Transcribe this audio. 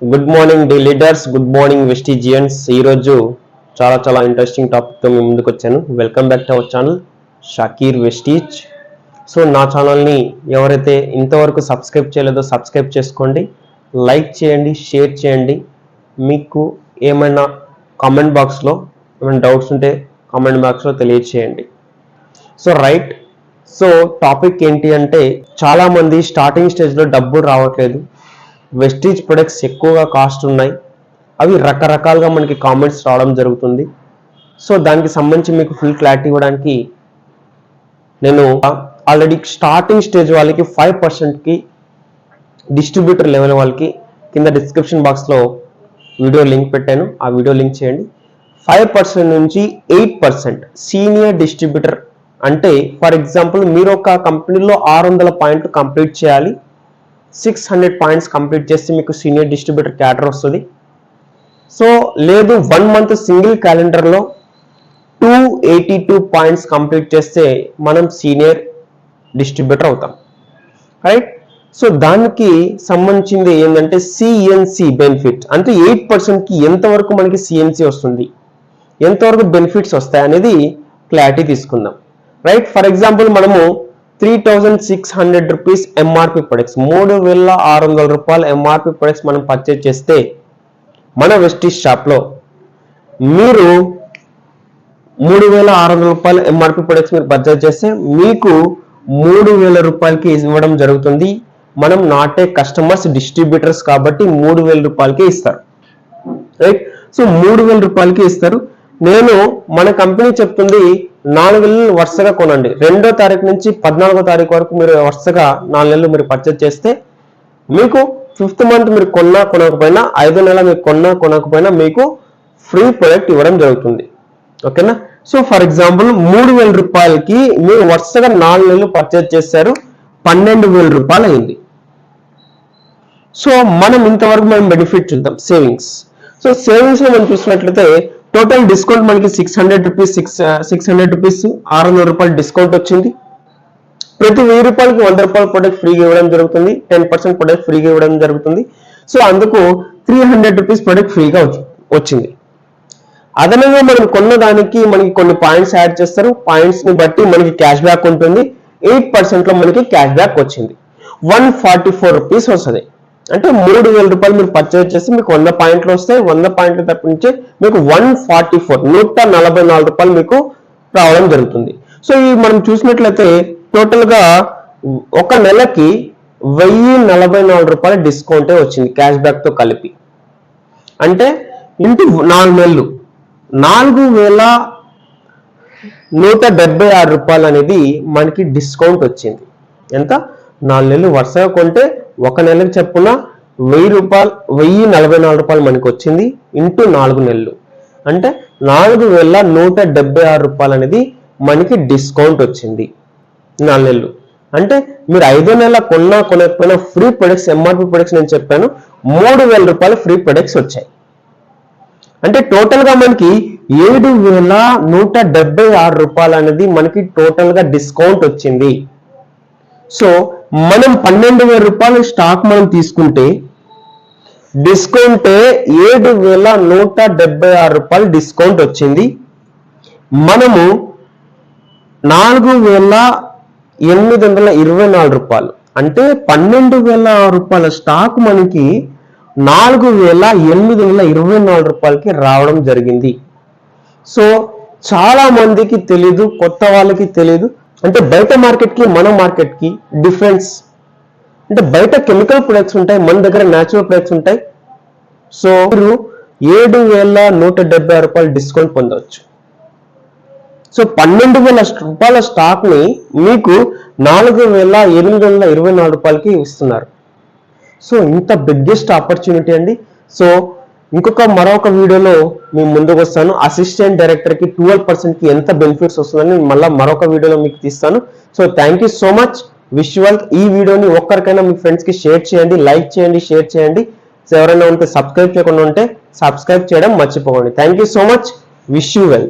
Good morning the leaders good morning vestigians ఈరోజు చాలా చాలా ఇంట్రెస్టింగ్ టాపిక్తో మీ ముందుకు వచ్చాను. Welcome back to our channel Shakir Vestige so నా ఛానల్ని ఎవరైతే ఇంతవరకు సబ్స్క్రైబ్ చేయలేదో సబ్స్క్రైబ్ చేసుకోండి. లైక్ చేయండి షేర్ చేయండి. మీకు ఏమైనా కామెంట్ బాక్స్లో ఏమైనా డౌట్స్ ఉంటే కామెంట్ బాక్స్లో తెలియచేయండి. సో రైట్ సో టాపిక్ ఏంటి అంటే చాలామంది స్టార్టింగ్ స్టేజ్లో డబ్బులు రావట్లేదు. వెస్టీజ్ ప్రొడక్ట్స్ ఎక్కువగా కాస్ట్ ఉన్నాయి. అవి రకరకాలుగా మనకి కామెంట్స్ రావడం జరుగుతుంది. సో దానికి సంబంధించి మీకు ఫుల్ క్లారిటీ ఇవ్వడానికి నేను ఆల్రెడీ స్టార్టింగ్ స్టేజ్ వాళ్ళకి ఫైవ్ పర్సెంట్కి డిస్ట్రిబ్యూటర్ లెవెల్ వాళ్ళకి కింద డిస్క్రిప్షన్ బాక్స్లో వీడియో లింక్ పెట్టాను. ఆ వీడియో లింక్ చేయండి. ఫైవ్ పర్సెంట్ నుంచి ఎయిట్ పర్సెంట్ సీనియర్ డిస్ట్రిబ్యూటర్ అంటే ఫర్ ఎగ్జాంపుల్ మీరు ఒక కంపెనీలో ఆరు వందల పాయింట్లు కంప్లీట్ చేయాలి. సిక్స్ హండ్రెడ్ పాయింట్స్ కంప్లీట్ చేస్తే మీకు సీనియర్ డిస్ట్రిబ్యూటర్ క్యాటర్ వస్తుంది. సో లేదు వన్ మంత్ సింగిల్ క్యాలెండర్లో two eighty two points complete చేస్తే మనం సీనియర్ డిస్ట్రిబ్యూటర్ అవుతాం. రైట్ సో దానికి సంబంధించింది ఏంటంటే సిఎన్సి బెనిఫిట్ అంటే ఎయిట్ పర్సెంట్కి ఎంతవరకు మనకి సిఎన్సి వస్తుంది? ఎంతవరకు బెనిఫిట్స్ వస్తాయి అనేది క్లారిటీ తీసుకుందాం. రైట్ ఫర్ ఎగ్జాంపుల్ మనము three thousand six hundred rupees MRP products మూడు వేల ఆరు వందల రూపాయలు ఎంఆర్పి ప్రొడక్ట్స్ మనం పర్చేజ్ చేస్తే మన వెస్టీజ్ షాప్లో మీరు మూడు వేల ఆరు వందల రూపాయలు ఎంఆర్పి ప్రొడక్ట్స్ మీరు పర్చేజ్ చేస్తే మీకు మూడు వేల రూపాయలకి ఇవ్వడం జరుగుతుంది. మనం నాటే కస్టమర్స్ డిస్ట్రిబ్యూటర్స్ కాబట్టి మూడు వేల రూపాయలకి ఇస్తారు. రైట్ సో మూడు వేల రూపాయలకి ఇస్తారు. నేను మన కంపెనీ చెప్తుంది నాలుగు నెలలు వరుసగా కొనండి. రెండో తారీఖు నుంచి పద్నాలుగో తారీఖు వరకు మీరు వరుసగా నాలుగు నెలలు మీరు పర్చేజ్ చేస్తే మీకు ఫిఫ్త్ మంత్ మీరు కొన్నా కొనకపోయినా ఐదో నెల మీరు కొన్నా కొనకపోయినా మీకు ఫ్రీ ప్రొడక్ట్ ఇవ్వడం జరుగుతుంది. ఓకేనా సో ఫర్ ఎగ్జాంపుల్ మూడు వేల రూపాయలకి మీరు వరుసగా నాలుగు నెలలు పర్చేజ్ చేశారు పన్నెండు వేల రూపాయలు అయింది. సో మనం ఇంతవరకు మనం బెనిఫిట్ చూద్దాం సేవింగ్స్ సో సేవింగ్స్లో మనం చూసినట్లయితే టోటల్ డిస్కౌంట్ మనకి six hundred rupees six six hundred rupees ఆరు వందల రూపాయలు డిస్కౌంట్ వచ్చింది. ప్రతి వెయ్యి రూపాయలకి వంద రూపాయల ప్రొడక్ట్ ఫ్రీగా ఇవ్వడం జరుగుతుంది. టెన్ పర్సెంట్ ప్రొడక్ట్ ఫ్రీగా ఇవ్వడం జరుగుతుంది. సో అందుకు త్రీ హండ్రెడ్ రూపీస్ ప్రొడక్ట్ ఫ్రీగా వచ్చింది. అదనంగా మనం కొన్న దానికి మనకి కొన్ని పాయింట్స్ యాడ్ చేస్తారు. పాయింట్స్ని బట్టి మనకి క్యాష్ బ్యాక్ ఉంటుంది. ఎయిట్ పర్సెంట్లో మనకి క్యాష్ బ్యాక్ వచ్చింది. వన్ ఫార్టీ ఫోర్ రూపీస్ వస్తుంది. అంటే మూడు వేల రూపాయలు మీరు పర్చేజ్ చేస్తే మీకు వంద పాయింట్లు వస్తాయి. వంద పాయింట్లు తప్పించి మీకు వన్ ఫార్టీ ఫోర్ నూట నలభై నాలుగు రూపాయలు మీకు రావడం జరుగుతుంది. సో ఈ మనం చూసినట్లయితే టోటల్గా ఒక నెలకి వెయ్యి నలభై నాలుగు రూపాయల డిస్కౌంటే వచ్చింది క్యాష్ బ్యాక్తో కలిపి. అంటే ఇంటూ నాలుగు నెలలు. నాలుగు వేల నూట డెబ్బై ఆరు రూపాయలు అనేది మనకి డిస్కౌంట్ వచ్చింది. ఎంత? నాలుగు నెలలు వరుసగా కొంటే ఒక నెలకు చెప్పున వెయ్యి రూపాయలు వెయ్యి నలభై నాలుగు రూపాయలు మనకి వచ్చింది ఇంటూ నాలుగు నెలలు. అంటే నాలుగు వేల నూట డెబ్బై ఆరు రూపాయలు అనేది మనకి డిస్కౌంట్ వచ్చింది నాలుగు నెలలు. అంటే మీరు ఐదో నెల కొన్నా కొనకపోయినా ఫ్రీ ప్రొడక్ట్స్ ఎంఆర్పి ప్రొడక్ట్స్ నేను చెప్పాను మూడు వేల రూపాయలు ఫ్రీ ప్రొడక్ట్స్ వచ్చాయి. అంటే టోటల్గా మనకి ఏడు వేల నూట డెబ్బై ఆరు రూపాయలు అనేది మనకి టోటల్గా డిస్కౌంట్ వచ్చింది. సో మనం పన్నెండు వేల రూపాయల స్టాక్ మనం తీసుకుంటే డిస్కౌంట్ ఏడు వేల నూట డెబ్బై ఆరు రూపాయలు డిస్కౌంట్ వచ్చింది. మనము నాలుగు వేల ఎనిమిది వందల ఇరవై నాలుగు రూపాయలు. అంటే పన్నెండు వేల రూపాయల స్టాక్ మనకి నాలుగు వేల ఎనిమిది వందల ఇరవై నాలుగు రూపాయలకి రావడం జరిగింది. సో చాలా మందికి తెలీదు కొత్త వాళ్ళకి తెలీదు అంటే బయట మార్కెట్కి మన మార్కెట్కి డిఫరెన్స్. అంటే బయట కెమికల్ ప్రొడక్ట్స్ ఉంటాయి మన దగ్గర న్యాచురల్ ప్రొడక్ట్స్ ఉంటాయి. సో మీరు ఏడు వేల నూట డెబ్బై ఆరు రూపాయలు డిస్కౌంట్ పొందవచ్చు. సో పన్నెండు వేల రూపాయల స్టాక్ని మీకు నాలుగు వేల ఎనిమిది వందల ఇరవై నాలుగు రూపాయలకి ఇస్తున్నారు. సో ఇంత బిగ్గెస్ట్ ఆపర్చునిటీ అండి. సో ఇంకొక మరొక వీడియోలో మేము ముందుకు వస్తాను. అసిస్టెంట్ డైరెక్టర్కి ట్వెల్వ్ పర్సెంట్కి ఎంత బెనిఫిట్స్ వస్తుందని మళ్ళీ మరొక వీడియోలో మీకు తీస్తాను. So thank you so much విశ్వల్ ఈ వీడియోని ఒక్కరికైనా మీ ఫ్రెండ్స్కి షేర్ చేయండి లైక్ చేయండి షేర్ చేయండి. ఎవరైనా ఉంటే సబ్స్క్రైబ్ చేయకుండా ఉంటే సబ్స్క్రైబ్ చేయడం మర్చిపోకండి. Thank you so much wish you well